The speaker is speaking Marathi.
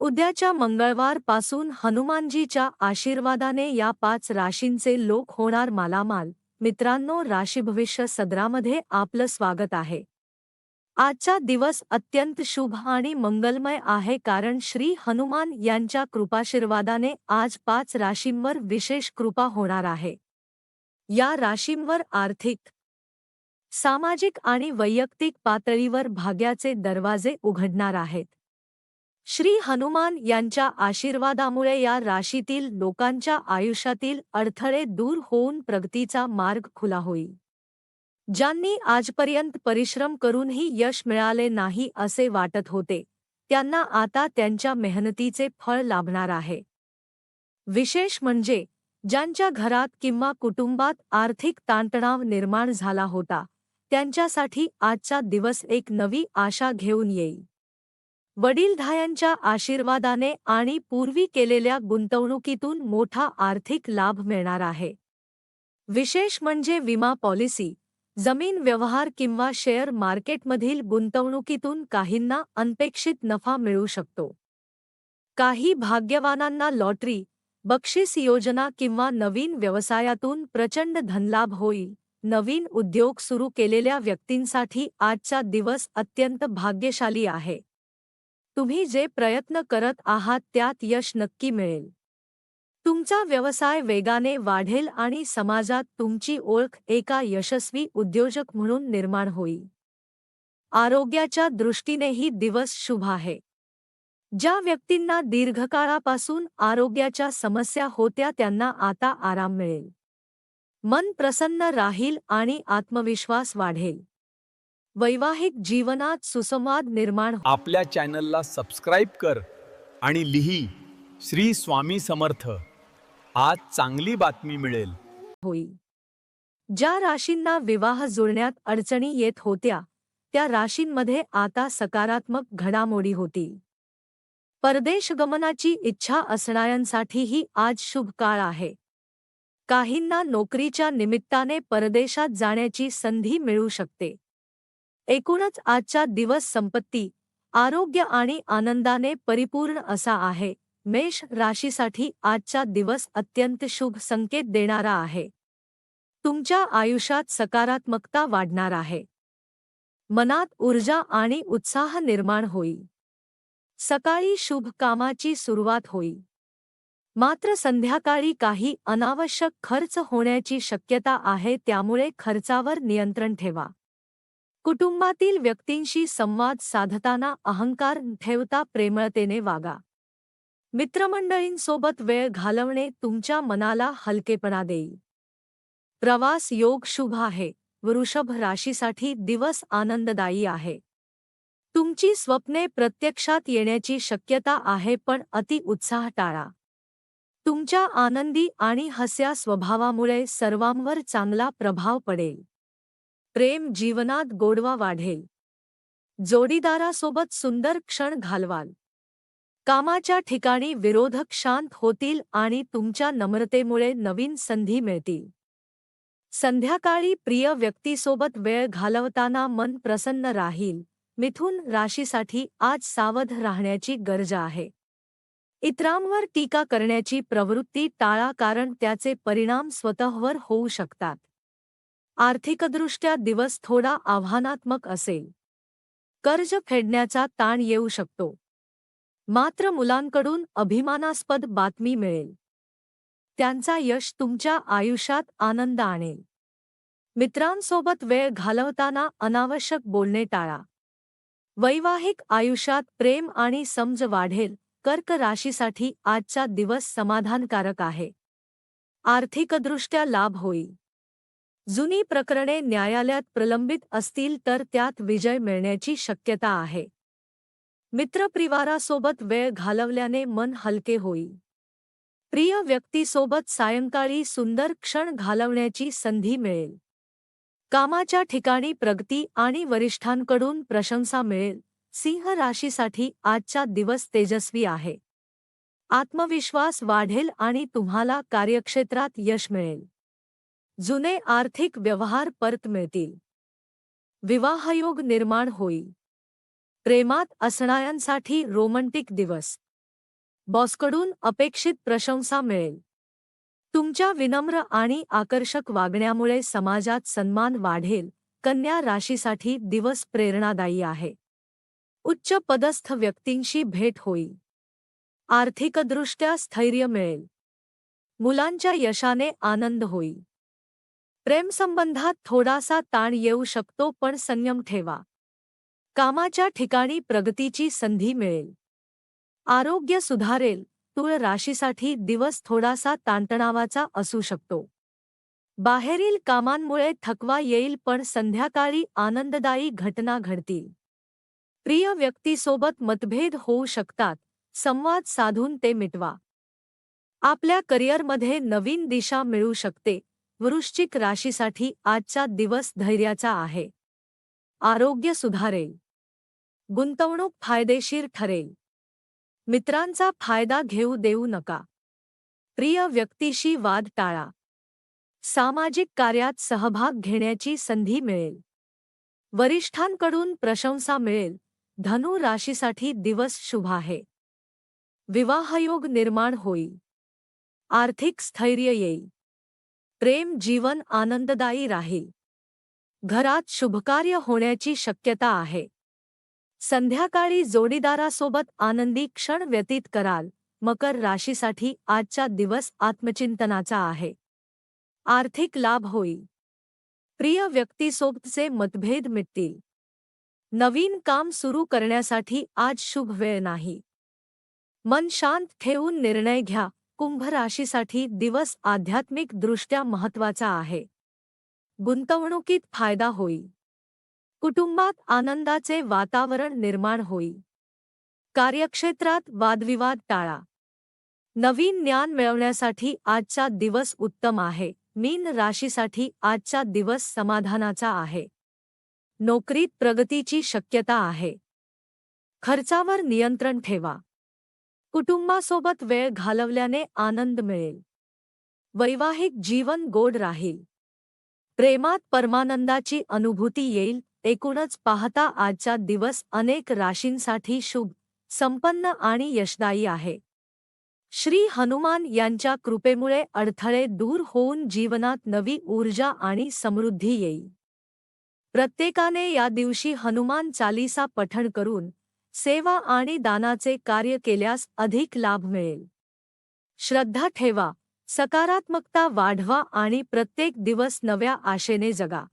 उद्याच्या मंगळवारपासून हनुमानजीच्या आशीर्वादाने या पाच राशींचे लोक होणार मालामाल. मित्रांनो राशीभविष्य सदरामध्ये आपलं स्वागत आहे. आजचा दिवस अत्यंत शुभ आणि मंगलमय आहे कारण श्री हनुमान यांच्या कृपाशीर्वादाने आज पाच राशींवर विशेष कृपा होणार आहे. या राशींवर आर्थिक सामाजिक आणि वैयक्तिक पातळीवर भाग्याचे दरवाजे उघडणार आहेत. श्री हनुमान यांच्या आशीर्वादामुळे या राशीतील लोकांच्या आयुष्यातील अडथळे दूर होऊन प्रगतीचा मार्ग खुला होईल. ज्यांनी आजपर्यंत परिश्रम करूनही यश मिळाले नाही असे वाटत होते त्यांना आता त्यांच्या मेहनतीचे फळ लाभणार आहे. विशेष म्हणजे ज्यांच्या घरात किंवा कुटुंबात आर्थिक ताणतणाव निर्माण झाला होता त्यांच्यासाठी आजचा दिवस एक नवी आशा घेऊन येईल. वडीलधायांच्या आशीर्वादाने आणि पूर्वी केलेल्या गुंतवणुकीतून मोठा आर्थिक लाभ मिळणार आहे. विशेष म्हणजे विमा पॉलिसी जमीन व्यवहार किंवा शेअर मार्केटमधील गुंतवणुकीतून काहींना अनपेक्षित नफा मिळू शकतो. काही भाग्यवानांना लॉटरी बक्षीस योजना किंवा नवीन व्यवसायातून प्रचंड धनलाभ होईल. नवीन उद्योग सुरू केलेल्या व्यक्तींसाठी आजचा दिवस अत्यंत भाग्यशाली आहे. तुम्ही जे प्रयत्न करत आहात त्यात यश नक्की मिळेल. तुमचा व्यवसाय वेगाने वाढेल आणि समाजात तुमची ओळख एका यशस्वी उद्योजक म्हणून निर्माण होईल. आरोग्याच्या दृष्टीनेही दिवस शुभ आहे. ज्या व्यक्तींना दीर्घकाळापासून आरोग्याच्या समस्या होत्या त्यांना आता आराम मिळेल. मन प्रसन्न राहील आणि आत्मविश्वास वाढेल. वैवाहिक जीवनात सुसंवाद निर्माण हो- आपल्या चॅनलला सबस्क्राईब कर आणि लिही श्री स्वामी समर्थ. आज चांगली बातमी मिळेल. होईल ज्या राशींना विवाह जुळण्यात अडचणी येत होत्या त्या राशींमध्ये आता सकारात्मक घडामोडी होतील परदेश गमनाची इच्छा असणाऱ्यांसाठीही आज शुभ काळ आहे. काहींना नोकरीच्या निमित्ताने परदेशात जाण्याची संधी मिळू शकते. एकूणच आजचा दिवस संपत्ती आरोग्य आणि आनंदाने परिपूर्ण असा आहे. मेष राशीसाठी आजचा दिवस अत्यंत शुभ संकेत देणारा आहे. तुमच्या आयुष्यात सकारात्मकता वाढणार आहे. मनात ऊर्जा आणि उत्साह निर्माण होईल. सकाळी शुभ कामाची सुरुवात होईल. मात्र संध्याकाळी काही अनावश्यक खर्च होण्याची शक्यता आहे त्यामुळे खर्चावर नियंत्रण ठेवा. कुटुंबातील व्यक्तींशी संवाद साधताना अहंकार ठेवता प्रेमळतेने वागा. मित्रमंडळींसोबत वेळ घालवणे तुमच्या मनाला हलकेपणा देईल. प्रवास योग शुभ आहे. वृषभ राशीसाठी दिवस आनंददायी आहे. तुमची स्वप्ने प्रत्यक्षात येण्याची शक्यता आहे पण अति उत्साह टाळा. तुमच्या आनंदी आणि हस्या स्वभावामुळे सर्वांवर चांगला प्रभाव पडेल. प्रेम जीवनात गोडवा वाढेल. जोडीदारासोबत सुंदर क्षण घालवाल. कामाच्या ठिकाणी विरोधक शांत होतील आणि तुमच्या नम्रतेमुळे नवीन संधी मिळतील. संध्याकाळी प्रिय व्यक्तीसोबत वेळ घालवताना मन प्रसन्न राहील. मिथुन राशीसाठी आज सावध राहण्याची गरज आहे. इतरांवर टीका करण्याची प्रवृत्ती टाळा कारण त्याचे परिणाम स्वतःवर होऊ शकतात. आर्थिकदृष्ट्या दिवस थोडा आव्हानात्मक असेल. कर्ज फेडण्याचा ताण येऊ शकतो. मात्र मुलांकडून अभिमानास्पद बातमी मिळेल. त्यांचा यश तुमच्या आयुष्यात आनंद आणेल. मित्रांसोबत वेळ घालवताना अनावश्यक बोलणे टाळा. वैवाहिक आयुष्यात प्रेम आणि समज वाढेल कर्क राशीसाठी आजचा दिवस समाधानकारक आहे. आर्थिकदृष्ट्या लाभ होईल. जुनी प्रकरणे न्यायालयात प्रलंबित असतील तर त्यात विजय मिळण्याची शक्यता आहे. मित्रपरिवारासोबत वेळ घालवल्याने मन हलके होईल. प्रिय व्यक्तीसोबत सायंकाळी सुंदर क्षण घालवण्याची संधी मिळेल. कामाच्या ठिकाणी प्रगती आणि वरिष्ठांकडून प्रशंसा मिळेल. सिंह राशीसाठी आजचा दिवस तेजस्वी आहे. आत्मविश्वास वाढेल आणि तुम्हाला कार्यक्षेत्रात यश मिळेल. जुने आर्थिक व्यवहार परत मिळतील. विवाहयोग निर्माण होईल. प्रेमात असणाऱ्यांसाठी रोमंटिक दिवस. बॉसकडून अपेक्षित प्रशंसा मिळेल. तुमच्या विनम्र आणि आकर्षक वागण्यामुळे समाजात सन्मान वाढेल. कन्या राशीसाठी दिवस प्रेरणादायी आहे. उच्च पदस्थ व्यक्तींशी भेट होईल. आर्थिकदृष्ट्या स्थैर्य मिळेल. मुलांच्या यशाने आनंद होईल. प्रेमसंबंधात थोडासा ताण येऊ शकतो पण संयम ठेवा. कामाच्या ठिकाणी प्रगतीची संधी मिळेल. आरोग्य सुधारेल तुळ राशीसाठी दिवस थोडासा ताणतणावाचा असू शकतो. बाहेरील कामांमुळे थकवा येईल पण संध्याकाळी आनंददायी घटना घडतील. प्रिय व्यक्तीसोबत मतभेद होऊ शकतात संवाद साधून ते मिटवा. आपल्या करिअरमध्ये नवीन दिशा मिळू शकते वृश्चिक राशीसाठी आजचा दिवस धैर्याचा आहे. आरोग्य सुधारेल. गुंतवणूक फायदेशीर ठरेल. मित्रांचा फायदा घेऊ देऊ नका. प्रिय व्यक्तीशी वाद टाळा. सामाजिक कार्यात सहभाग घेण्याची संधी मिळेल. वरिष्ठांकडून प्रशंसा मिळेल. धनु राशीसाठी दिवस शुभ आहे. विवाहयोग निर्माण होईल. आर्थिक स्थैर्य येईल. प्रेम जीवन आनंददायी राहील. घरात शुभकार्य होण्याची शक्यता आहे. संध्याकाळी जोडीदारासोबत आनंदी क्षण व्यतीत कराल, मकर राशीसाठी आजचा दिवस आत्मचिंतनाचा आहे. आर्थिक लाभ होईल. प्रिय व्यक्तीसोबतचे मतभेद मिटतील. नवीन काम सुरू करण्यासाठी आज शुभ वेळ नाही. मन शांत ठेवून निर्णय घ्या. कुंभ राशीसाठी दिवस आध्यात्मिक दृष्ट्या महत्त्वाचा आहे. गुंतवणुकीत फायदा होईल कुटुंबात आनंदाचे वातावरण निर्माण होईल कार्यक्षेत्रात वादविवाद टाळा. नवीन ज्ञान मिळवण्यासाठी आजचा दिवस उत्तम आहे. मीन राशीसाठी आजचा दिवस समाधानाचा आहे. नोकरीत प्रगतीची शक्यता आहे. खर्चावर नियंत्रण ठेवा. कुटुंबासोबत वेळ घालवल्याने आनंद मिळेल. वैवाहिक जीवन गोड राहील. प्रेमात परमानंदाची अनुभूती येईल. एकूणच पाहता आजचा दिवस अनेक राशींसाठी शुभ संपन्न आणि यशदायी आहे. श्री हनुमान यांच्या कृपेमुळे अडथळे दूर होऊन जीवनात नवी ऊर्जा आणि समृद्धी येईल. प्रत्येकाने या दिवशी हनुमान चालीसा पठण करून सेवा आणि दानाचे कार्य केल्यास अधिक लाभ मिळेल. श्रद्धा ठेवा सकारात्मकता वाढवा आणि प्रत्येक दिवस नव्या आशेने जगा.